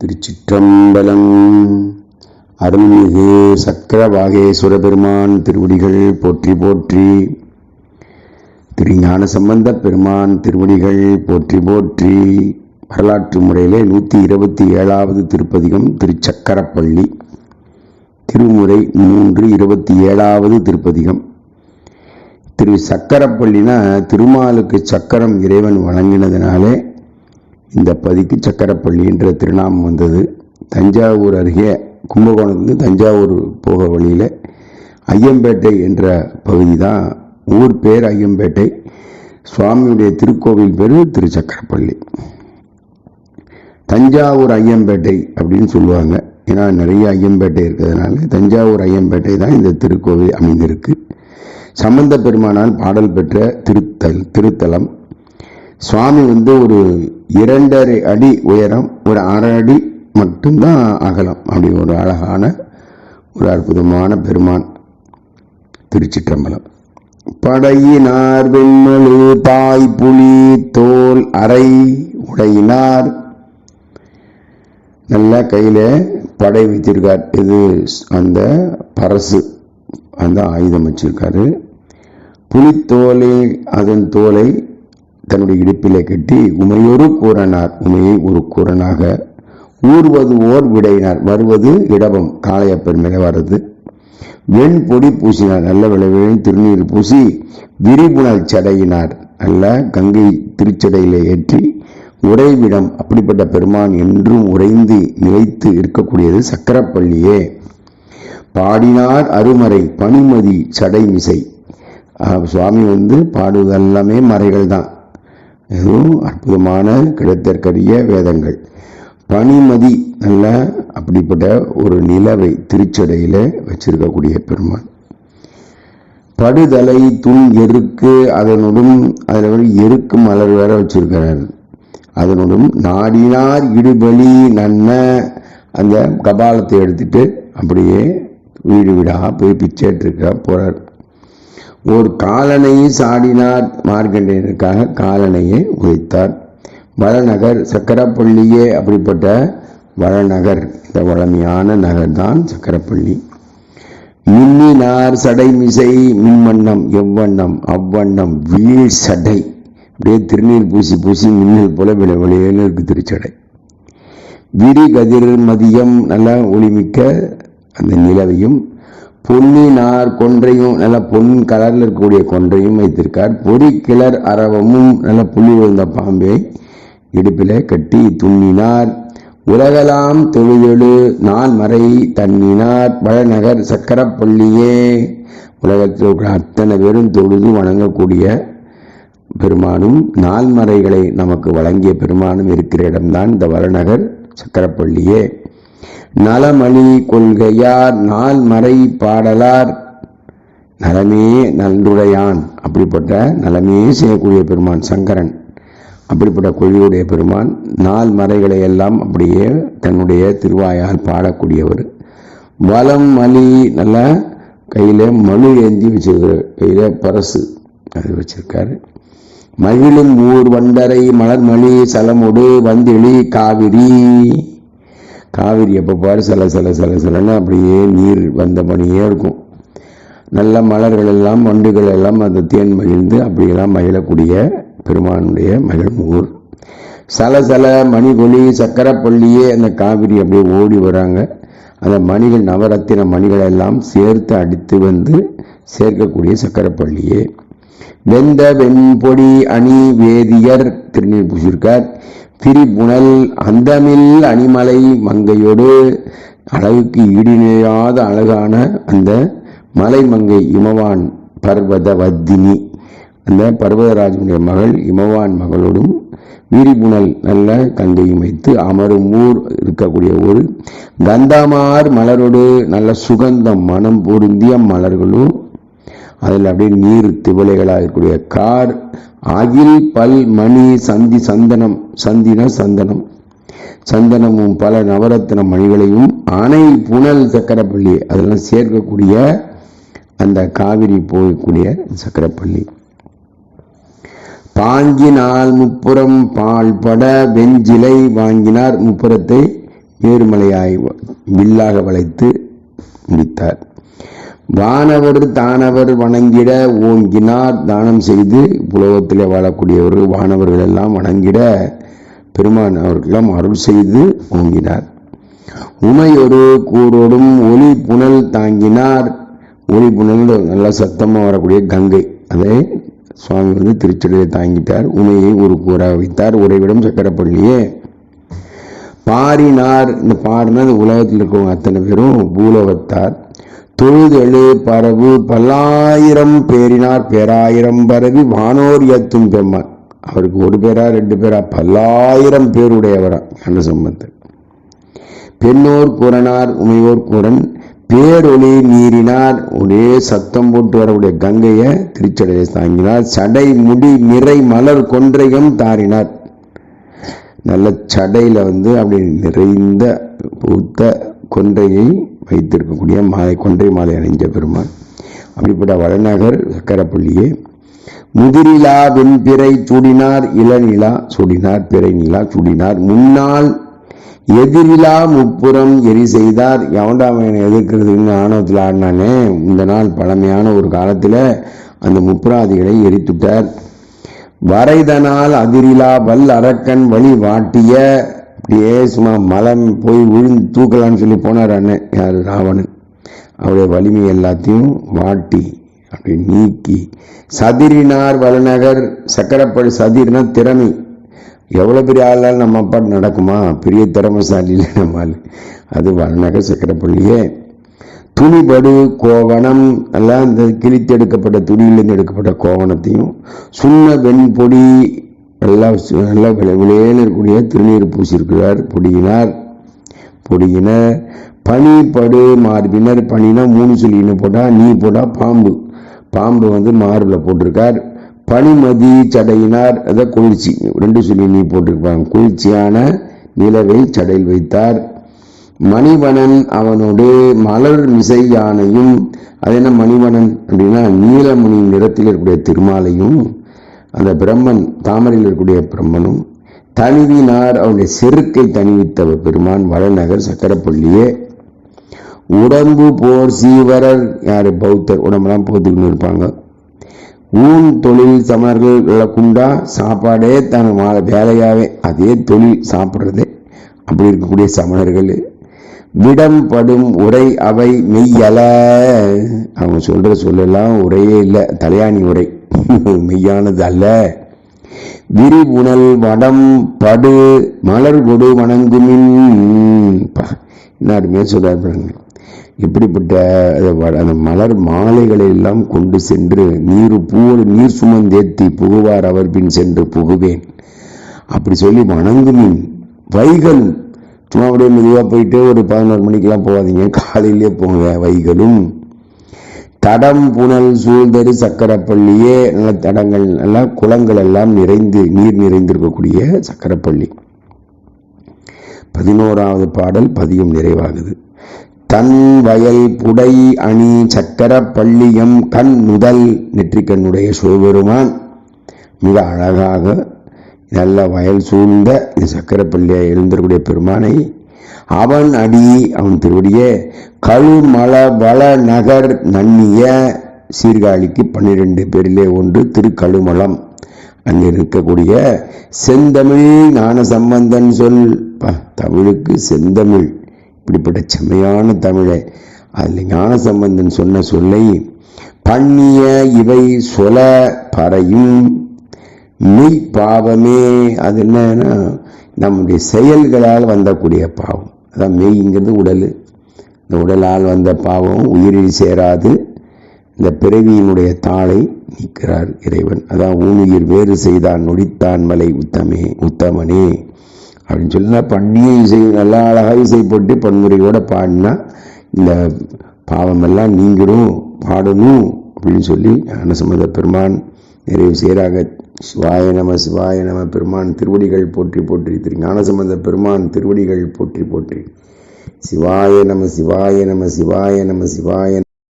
திருச்சிற்றம்பலம். அருள்மிகு சக்கரவாகேஸ்வர பெருமான் திருவடிகள் போற்றி போற்றி திருஞான சம்பந்த பெருமான் திருவடிகள் போற்றி போற்றி வரலாற்று முறையிலே நூற்றி இருபத்தி ஏழாவது திருப்பதிகம் திருச்சக்கரப்பள்ளி. திருமுறை மூன்று இருபத்தி ஏழாவது திருப்பதிகம். திரு சக்கரப்பள்ளினா திருமாலுக்கு சக்கரம் இறைவன் வழங்கினதுனாலே இந்த பதிக்கு சக்கரப்பள்ளி என்ற திருநாமம் வந்தது. தஞ்சாவூர் அருகே கும்பகோணத்துலேருந்து தஞ்சாவூர் போக வழியில் ஐயம்பேட்டை என்ற பகுதி தான் ஊர் பேர் ஐயம்பேட்டை. சுவாமியுடைய திருக்கோவில் பேர் திருச்சக்கரப்பள்ளி. தஞ்சாவூர் ஐயம்பேட்டை அப்படின்னு சொல்லுவாங்க. ஏன்னா நிறைய ஐயம்பேட்டை இருக்கிறதுனால தஞ்சாவூர் ஐயம்பேட்டை தான் இந்த திருக்கோவில் அமைந்திருக்கு. சம்பந்த பெருமானால் பாடல் பெற்ற திருத்தல் திருத்தலம். சுவாமி வந்து ஒரு இரண்டரை அடி உயரம் ஒரு அரை அடி மட்டும்தான் அகலம். அப்படி ஒரு அழகான ஒரு அற்புதமான பெருமான் திருச்சிற்றம்பலம். படையினார் வெண்மலு தாய் புலி தோல் அறை உடையினார். நல்லா கையில் படை வைத்திருக்கார் இது அந்த பரசு அந்த ஆயுதம் வச்சிருக்காரு. புலித்தோலை அதன் தோலை தன்னுடைய இடுப்பிலே கட்டி உமையொரு கூறனார். உமையை ஒரு கூறனாக ஊர்வது ஓர் விடையினார். வருவது இடபம் காளையப்பர் மேலே வர்றது. வெண் பொடி பூசினார். நல்ல விளைவின் திருநீர் பூசி விரிபுணல் சடையினார். நல்ல கங்கை திருச்சடையிலே ஏற்றி உறைவிடம். அப்படிப்பட்ட பெருமான் என்றும் உறைந்து நிலைத்து இருக்கக்கூடியது சக்கரப்பள்ளியே. பாடினார் அருமறை பனிமதி சடைமிசை. சுவாமி வந்து பாடுவது எல்லாமே மறைகள் தான் மிகவும் அற்புதமான கிடைத்தற்கரிய வேதங்கள். பனிமதி நல்ல அப்படிப்பட்ட ஒரு நிலவை திருச்சடையில் வச்சிருக்கக்கூடிய பெருமான் படுதலை துண் எருக்கு அதனுடன் அதில் எருக்கு மலர் வேற வச்சிருக்கிறார். அதனுடன் நாடினார் இடுபலி நன்ன அந்த கபாலத்தை எடுத்துட்டு அப்படியே வீடு வீடாக போய் பிச்சை போகிறார் ஒரு காலனையை சாடினார் மார்க்கண்டேயனுக்காக காலனையை உதைத்தார். வளநகர் சக்கரப்பள்ளியே அப்படிப்பட்ட வளநகர். இந்த வளமையான நகர் தான் சக்கரப்பள்ளி. மின்னினார் சடை மிசை மின்வண்ணம் எவ்வண்ணம் அவ்வண்ணம் வீழ் சடை. அப்படியே திருநீர் பூசி பூசி மின்னல் போல வில வெளியில் இருக்கு திருச்சடை. விரி கதிர் மதியம் நல்லா ஒளிமிக்க அந்த நிலவையும் பொன்னினார் கொன்றையும் நல்ல பொன் கலரில் இருக்கக்கூடிய கொன்றையும் வைத்திருக்கார். பொறி கிளர் அரவமும் நல்ல புள்ளி விழுந்த பாம்பை இடுப்பில் கட்டி துண்ணினார் உலகலாம் தொழுதொழு நான் மறை தண்ணினார் வளநகர் சக்கரப்பள்ளியே உலகத்தில் இருக்கிற அத்தனை பேரும் தொழுது வணங்கக்கூடிய பெருமானும் நால்மறைகளை நமக்கு வழங்கிய பெருமானும் இருக்கிற இடம்தான் இந்த வளநகர் சக்கரப்பள்ளியே. நலமணி கொள்கையார் நாள் மறை பாடலார். நலமே நன்றுடையான். அப்படிப்பட்ட நலமே செய்யக்கூடிய பெருமான் சங்கரன். அப்படிப்பட்ட கொள்கையுடைய பெருமான் நாள் மறைகளை எல்லாம் அப்படியே தன்னுடைய திருவாயால் பாடக்கூடியவர். வலம் மலி நல்ல கையில் மனு ஏந்தி வச்சிருக்கிற கையில் பரசு அது வச்சிருக்காரு. மகிழும் ஊர் வண்டரை மலர்மணி சலமுடு வந்தெளி காவிரி. காவிரி எப்போ பாரு சில சில சில சிலன்னு அப்படியே நீர் வந்த பணியே இருக்கும். நல்ல மலர்கள் எல்லாம் வண்டுகள் எல்லாம் அந்த தேன் மகிழ்ந்து அப்படியெல்லாம் மகிழக்கூடிய பெருமானுடைய மகிழ்மூர். சல சல மணிகொலி சக்கரப்பள்ளியே அந்த காவிரி அப்படியே ஓடி வராங்க. அந்த மணிகள் நவரத்தின மணிகளை எல்லாம் சேர்த்து அடித்து வந்து சேர்க்கக்கூடிய சக்கரப்பள்ளியே. வெந்த வெண்பொடி அணி வேதியர் திருநீர் பூசியிருக்கார் திரிபுணல் அந்தமில் அணிமலை மங்கையோடு அழகுக்கு ஈடிணையாத அழகான அந்த மலை மங்கை இமவான் பர்வதவத்தினி அந்த பர்வதராஜனுடைய மகள் இமவான் மகளோடும் விரிபுணல் நல்ல கங்கையும் வைத்து அமரும் ஊர் இருக்கக்கூடிய ஊர். கந்தாமார் மலரோடு நல்ல சுகந்தம் மனம் பொருந்திய மலர்களும் அதில் அப்படியே நீர் திவலைகளாக இருக்கக்கூடிய கார் அகில் பல் மணி சந்தி சந்தனம் சந்தின சந்தனம். சந்தனமும் பல நவரத்தின மணிகளையும் அணை புனல் சக்கரப்பள்ளி அதெல்லாம் சேர்க்கக்கூடிய அந்த காவிரி போகக்கூடிய சக்கரப்பள்ளி. பாங்கினால் முப்புறம் பால் பட வெஞ்சிலை வாங்கினார் முப்புறத்தை ஏறுமலையாய் வில்லாக வளைத்து முடித்தார். வானவர் தானவர் வணங்கிட ஓங்கினார். தானம் செய்து புலகத்தில் வாழக்கூடியவர் வானவர்கள் எல்லாம் வணங்கிட பெருமான் அவர்களெல்லாம் அருள் செய்து ஓங்கினார். உமையொரு கூரோடும் ஒளி புனல் தாங்கினார். ஒளி புனல் நல்லா சத்தமாக வரக்கூடிய கங்கை. அதை சுவாமி வந்து திருச்செடியை தாங்கிட்டார். உமையை ஒரு கூறாக வைத்தார். உறைவிடம் சக்கரப்பள்ளியே பாரினார். இந்த பாருனா இந்த உலகத்தில் இருக்கிறவங்க அத்தனை பேரும் பூலோகத்தார். தொழுதெழு பரவு பல்லாயிரம் பேரினார் பேராயிரம் பரவி வானோர் ஏத்தும் பெம்மார் அவருக்கு ஒரு பேரா ரெண்டு பேரா பல்லாயிரம் பேருடையவரா ஞான சம்பந்தர் பெண்ணோர் கூறனார் உமையோர் குரன் பேரொளி நீரினார் ஒரே சத்தம் போட்டு வரக்கூடிய கங்கையை திருச்சடையை தாங்கினார். சடை முடி நிறை மலர் கொன்றையும் தாரினார். நல்ல சடையில் வந்து அப்படி நிறைந்த பூத்த கொன்றையை வைத்திருக்கக்கூடிய மாலை கொன்றை மாலை அணிஞ்ச பெருமான் அப்படிப்பட்ட வடநகர் சக்கரப்பள்ளியே. முதிரிலா வெண்பிறை சுடினார் இளநிலா சுடினார் பிறை நிலா சுடினார் முன்னால் எதிரிலா முப்புறம் எரி செய்தார். எவன்டா எதிர்க்கிறதுன்னு ஆணவத்தில் ஆடினானே. இந்த நாள் பழமையான ஒரு காலத்தில் அந்த முப்புராதிகளை எரித்துட்டார். வரைதனால் அதிரிலா வல் அரக்கன் வழி வாட்டிய அப்படியே சும்மா மலம் போய் விழுந்து தூக்கலான்னு சொல்லி போனார் அண்ணன். யார்? ராவணன். அவருடைய வலிமை எல்லாத்தையும் வாட்டி அப்படி நீக்கி சதிரினார் வலநகர் சக்கரப்படி சதிர்னா திறமை. எவ்வளோ பெரிய ஆளால் நம்ம அப்பாட்டு நடக்குமா? பெரிய திறமைசாலியில் நம்ம ஆள். அது வலநகர் சக்கரப்பள்ளியே. துணிபடு கோவணம் எல்லாம் இந்த கிழித்தெடுக்கப்பட்ட துணியிலேருந்து எடுக்கப்பட்ட கோவணத்தையும் சுண்ண வெண்பொடி நல்லா நல்லா விளை விளையேன்னு இருக்கக்கூடிய திருநீர் பூசியிருக்கிறார் பொடியினார் பொடியினர் பனிப்படு மார்பினர் பனினா மூணு சொல்லின்னு போட்டால் நீ போட்டால் பாம்பு. பாம்பு வந்து மார்பில் போட்டிருக்கார். பனிமதி சடையினார். அதை குளிர்ச்சி. ரெண்டு சொல்லி நீ போட்டிருப்பாங்க. குளிர்ச்சியான நிலவை சடையில் வைத்தார். மணிவனன் அவனோடு மலர் மிசை யானையும் அது என்ன மணிவனன் அப்படின்னா நீலமணி நிறத்தில் இருக்கக்கூடிய திருமாலையும் அந்த பிரம்மன் தாமரையில் இருக்கக்கூடிய பிரம்மனும் தனிவினார் அவனுடைய செருக்கை தணிவித்த பெருமான் வளநகர் சக்கரப்பள்ளியே. உடம்பு போர் சீவரர் யாரு? பௌத்தர். உடம்பெல்லாம் போத்துக்கின்னு இருப்பாங்க. ஊன் தொழில் சமணர்கள் இழக்குண்டா சாப்பாடே தன் வேலையாகவே அதே தொழில் சாப்பிட்றதே. அப்படி இருக்கக்கூடிய சமணர்கள். விடம் படும் உரை அவை மெய்யல. அவங்க சொல்கிற சொல்லலாம் உரையே இல்லை. தலையாணி உரை. மெய்யானது அல்ல விரிவுணல் வடம் படு மலர் கொடு வணங்குமின் பா, என்ன அருமையாக சொல்றாரு பாருங்க. இப்படிப்பட்ட அந்த வ- அந்த மலர் மாலைகளை எல்லாம் கொண்டு சென்று நீர் பூ நீர் சுமந்தேத்தி புகுவார் அவர் பின் சென்று புகுவேன். அப்படி சொல்லி வணங்குமின் வைகல் சும்மா அப்படியே மெதுவாக போயிட்டு ஒரு பதினோரு மணிக்கெல்லாம் போகாதீங்க. காலையிலே போங்க வைகளும். தடம் புனல் சூழ்தரு சக்கரப்பள்ளியே நல்ல தடங்கள் எல்லாம் குளங்கள் எல்லாம் நிறைந்து நீர் நிறைந்திருக்கக்கூடிய சக்கரப்பள்ளி. பதினோராவது பாடல் பதியம் நிறைவாகுது. தன் வயல் புடை அணி சக்கரப்பள்ளியம் கண் முதல் நெற்றிக்கண்ணுடைய சிவபெருமான். மிக அழகாக நல்ல வயல் சூழ்ந்த இந்த சக்கரப்பள்ளியை எழுந்திருக்கூடிய பெருமானை அவன் அடி அவன் திருவடியே. கழுமல வள நகர் நன்னிய சீர்காழிக்கு பன்னிரெண்டு பேரிலே ஒன்று திருக்கழுமலம். அங்கே இருக்கக்கூடிய செந்தமிழ் ஞான சம்பந்தன் சொல் தமிழுக்கு செந்தமிழ். இப்படிப்பட்ட செம்மையான தமிழை. அதில் ஞான சம்பந்தன் சொன்ன சொல்லை பண்ணிய இவை சொல பறையும் மெய் பாவமே அது என்னன்னா நம்முடைய செயல்களால் வந்தக்கூடிய பாவம். அதான் மெய்ங்கிறது உடல். இந்த உடலால் வந்த பாவம் உயிரில் சேராது. இந்த பிறவியினுடைய தாளை நீக்கிறார் இறைவன். அதான் ஊனுயிர் வேறு செய்தான் நொடித்தான் மலை உத்தமே உத்தமனே அப்படின்னு சொல்லி பண்ணிய இசை நல்லா அழகாக இசை போட்டு பாடினா இந்த பாவமெல்லாம் நீங்கிடும் பாடணும் அப்படின்னு சொல்லி ஞானசம்மத பெருமான் நிறைவு செய்கிறாங்க சிவாய நம சிவாய நம பெருமான் திருவடிகள் போற்றி போற்றி. திரு ஞானசம்பந்த பெருமான் திருவடிகள் போற்றி போற்றி. சிவாய நம சிவாய நம சிவாய நம சிவாய